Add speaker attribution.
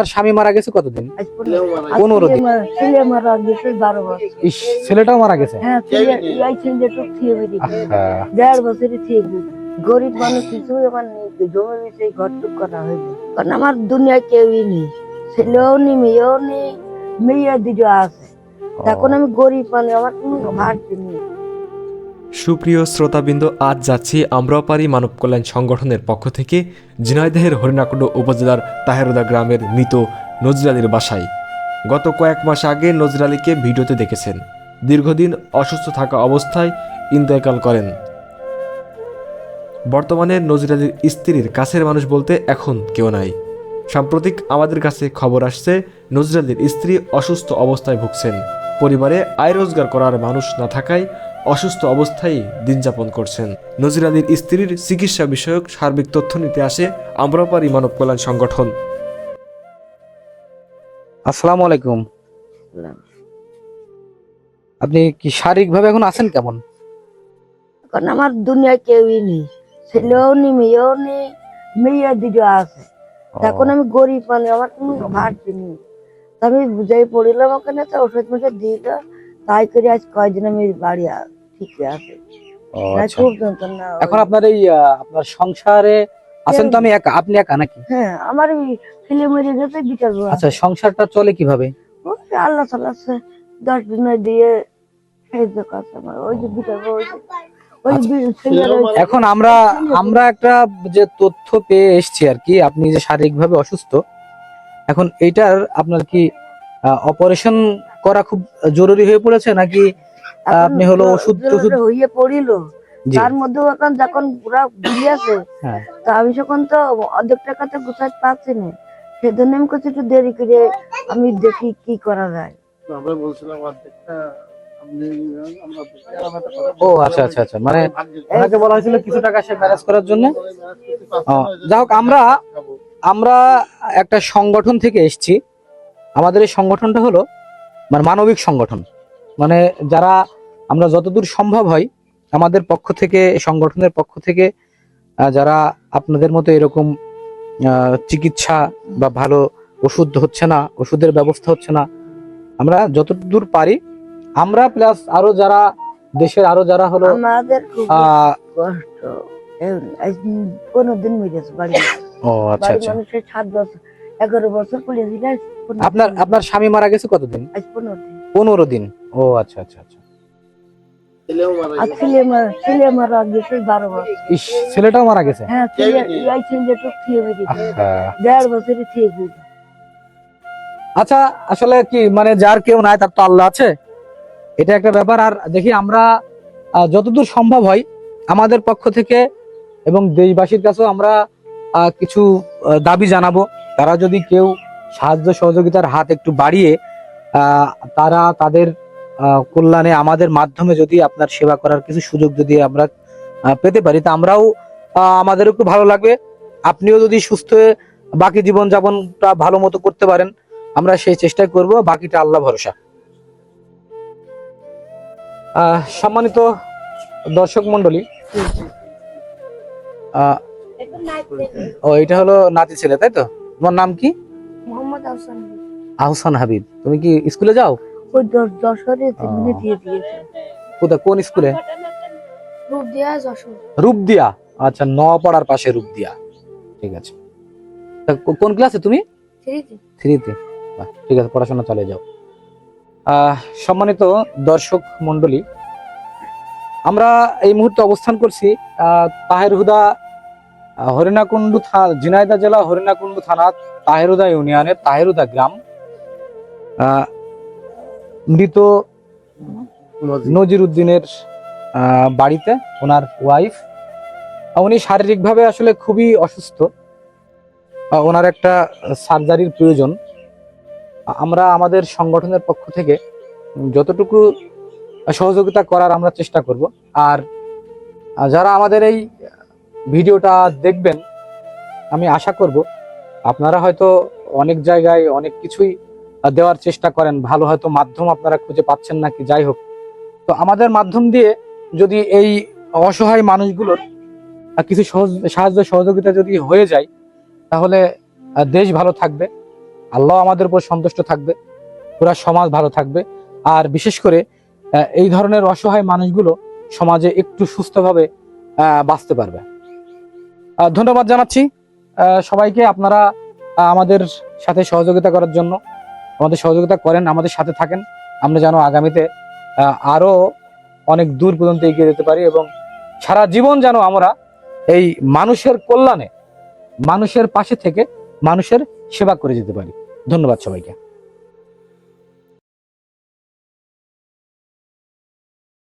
Speaker 1: তার স্বামী মারা গেছে কতদিন?
Speaker 2: পনেরো
Speaker 1: দিন। ইস ছেলেটাও মারা গেছে?
Speaker 2: হ্যাঁ গরিব মানুষ কিছু আমার নেই জমি মিশে ঘরটুক করা হয়েছে কারণ আমার দুনিয়ায় কেউই নেই। ছেলেও নেই মেয়েও নেই মেয়ে দুটো আছে। এখন আমি গরিব মানুষ আমার কোনো ভাড়তে নেই।
Speaker 3: সুপ্রিয় শ্রোতাবৃন্দ, আজ যাচ্ছি আমরাপারি মানব কল্যাণ সংগঠনের পক্ষ থেকে ঝিনাইদহের হরিণাকুণ্ড উপজেলার তাহেরুদা গ্রামের মৃত নজরুল আলীর বাসায়। গত কয়েক মাস আগে নজরুল আলীকে ভিডিওতে দেখেছেন। দীর্ঘদিন অসুস্থ থাকা অবস্থায় ইন্তেকাল করেন। বর্তমানে নজরুল আলীর স্ত্রীর কাছের মানুষ বলতে এখন কেউ নাই। সাম্প্রতিক আমাদের কাছে খবর আসছে, নজরুল আলীর স্ত্রী অসুস্থ অবস্থায় ভুগছেন। পরিবারে আয় রোজগার করার মানুষ না থাকায় অসুস্থ অবস্থায় দিন যাপন করছেন। নজির আলীর স্ত্রীর চিকিৎসা বিষয়ক সার্বিক তথ্য নিতে আসে আমরাপারি মানব কল্যাণ সংগঠন।
Speaker 1: আসসালামু আলাইকুম। আপনি কি শারীরিকভাবে এখন আছেন কেমন?
Speaker 2: কারণ আমার দুনিয়ায় কেউই নেই। ছেলেও নেই মেয়েও নেই মেয়ে দুটো আছে। এখন আমি গরিব মানে আমার কোনো ভাড়তে নেই। আমি বুঝাই পড়িলাম ওখানে তো ওষুধ মোষুধ দিল তাই করে আজ কয়দিন আমি বাড়ি ঠিক আছে।
Speaker 1: ও,
Speaker 2: না,
Speaker 1: আচ্ছা।
Speaker 2: খুব যন্ত্রণা
Speaker 1: এখন আপনার এই আপনার সংসারে আছেন তো আমি একা? আপনি একা নাকি?
Speaker 2: হ্যাঁ আমার ছেলে মরে গেছে বউ
Speaker 1: আচ্ছা সংসারটা চলে কীভাবে?
Speaker 2: আল্লাহ সে দশ দিনে দিয়ে ওই-
Speaker 1: এখন আমরা আমরা একটা যে তথ্য পেয়ে এসেছি আর কি আপনি যে শারীরিকভাবে অসুস্থ এখন এইটার আপনার কি অপারেশন করা খুব জরুরি হয়ে পড়েছে নাকি আপনি হলো ওষুধ
Speaker 2: জোরে
Speaker 1: টষুধ-
Speaker 2: হইয়ে পড়িল। তার মধ্যে এখন যখন পুরা আছে
Speaker 1: হ্যাঁ।
Speaker 2: তা আমি তখন তো অর্ধেক টাকা তো গুছাতে পারছি না। সেজন্য আমি কিছু একটু দেরি করে আমি দেখি কি করা যায়।
Speaker 4: আমরা বলছিলাম অর্ধেকটা আপনি আমরা আলাদা কথা
Speaker 1: ও আচ্ছা আচ্ছা আচ্ছা। মানে ওনাকে বলা হয়েছিল কিছু টাকা সে ম্যানেজ করার জন্য? যাই হোক আমরা আমরা একটা সংগঠন থেকে এসছি। আমাদের এই সংগঠনটা হলো মানে মানবিক সংগঠন। মানে যারা আমরা যতদূর সম্ভব হয় আমাদের পক্ষ থেকে সংগঠনের পক্ষ থেকে যারা আপনাদের মতো এরকম চিকিৎসা বা ভালো ওষুধ হচ্ছে না ওষুধের ব্যবস্থা হচ্ছে না আমরা যতদূর পারি আমরা প্লাস আরও যারা দেশের আরও যারা হলো
Speaker 2: আমাদের খুব
Speaker 1: আহ,
Speaker 2: কষ্ট। এই- আজ পনেরো দিন মিলেছে বাড়ি
Speaker 1: ও আচ্ছা আচ্ছা।
Speaker 2: মানুষের সাত বছর এগারো বছর পড়ে দিলে
Speaker 1: আপনার আপনার স্বামী মারা গেছে কতদিন?
Speaker 2: আজ পনেরো দিন।
Speaker 1: পনেরো দিন। ও আচ্ছা আচ্ছা আচ্ছা।
Speaker 2: আর ছেলে মারা ছেলে মারা গেছে বারো বছর।
Speaker 1: ইস ছেলেটাও মারা গেছে?
Speaker 2: হ্যাঁ ছেলে এই ছেলেটা খেয়ে বেরিয়েছে দেড় বছরই ঠিক হয়েছে
Speaker 1: আচ্ছা আসলে কি মানে যার কেউ নাই তার তো আল্লাহ আছে। এটা একটা ব্যাপার। আর দেখি আমরা যতদূর সম্ভব হয় আমাদের পক্ষ থেকে এবং দেশবাসীর কাছেও আমরা কিছু দাবি জানাব। তারা যদি কেউ সাহায্য সহযোগিতার হাত একটু বাড়িয়ে তারা তাদের কল্যাণে আমাদের মাধ্যমে যদি আপনার সেবা করার কিছু সুযোগ যদি আমরা পেতে পারি, তা আমরাও আমাদের একটু ভালো লাগবে। আপনিও যদি সুস্থ হয়ে বাকি জীবনযাপনটা ভালো মতো করতে পারেন, আমরা সেই চেষ্টা করব। বাকিটা আল্লাহ ভরসা। সম্মানিত দর্শক মন্ডলী ও এটা হলো নাতি ছেলে তাই তো? তোমার নাম কি?
Speaker 2: মোহাম্মদ হাসান
Speaker 1: আহসান হাবিব। তুমি কি স্কুলে যাও?
Speaker 2: ওই যশোরে মিনিট দিয়ে দিয়েছে।
Speaker 1: কোথায়? কোন স্কুলে?
Speaker 2: রূপ দেওয়া যশোর।
Speaker 1: রূপদিয়া? আচ্ছা নপাড়ার পাশে রূপদিয়া। ঠিক আছে। তা কোন ক্লাসে তুমি? থ্রিতে। ঠিক আছে পড়াশোনা চালিয়ে যাও। আহ, সম্মানিত দর্শক মন্ডলী আমরা এই মুহূর্তে অবস্থান করছি আহ, তাহের হুদা হরিণাকুণ্ডু থানা ঝিনাইদা জেলা হরিণাকুণ্ডু থানা তাহেরুদা ইউনিয়নের তাহেরুদা গ্রাম। মৃত নজির উদ্দিনের বাড়িতে ওনার ওয়াইফ উনি শারীরিকভাবে আসলে খুবই অসুস্থ। ওনার একটা সার্জারির প্রয়োজন। আমরা আমাদের সংগঠনের পক্ষ থেকে যতটুকু সহযোগিতা করার আমরা চেষ্টা করব। আর যারা আমাদের এই ভিডিওটা দেখবেন, আমি আশা করব। আপনারা হয়তো অনেক জায়গায় অনেক কিছুই দেওয়ার চেষ্টা করেন, ভালো হয়তো মাধ্যম আপনারা খুঁজে পাচ্ছেন না কি যাই হোক। তো আমাদের মাধ্যম দিয়ে যদি এই অসহায় মানুষগুলোর কিছু সহজ, সাহায্য সহযোগিতা যদি হয়ে যায়, তাহলে দেশ ভালো থাকবে, আল্লাহ আমাদের উপর সন্তুষ্ট থাকবে, পুরা সমাজ ভালো থাকবে। আর বিশেষ করে এই ধরনের অসহায় মানুষগুলো সমাজে একটু সুস্থভাবে বাঁচতে পারবে। ধন্যবাদ জানাচ্ছি। সবাইকে আপনারা আমাদের সাথে সহযোগিতা করার জন্য আমাদের সহযোগিতা করেন আমাদের সাথে থাকেন। আমরা যেন আগামীতে আহ, আরও অনেক দূর পর্যন্ত এগিয়ে যেতে পারি এবং সারা জীবন যেন আমরা এই মানুষের কল্যাণে মানুষের পাশে থেকে মানুষের সেবা করে যেতে পারি। ধন্যবাদ সবাইকে।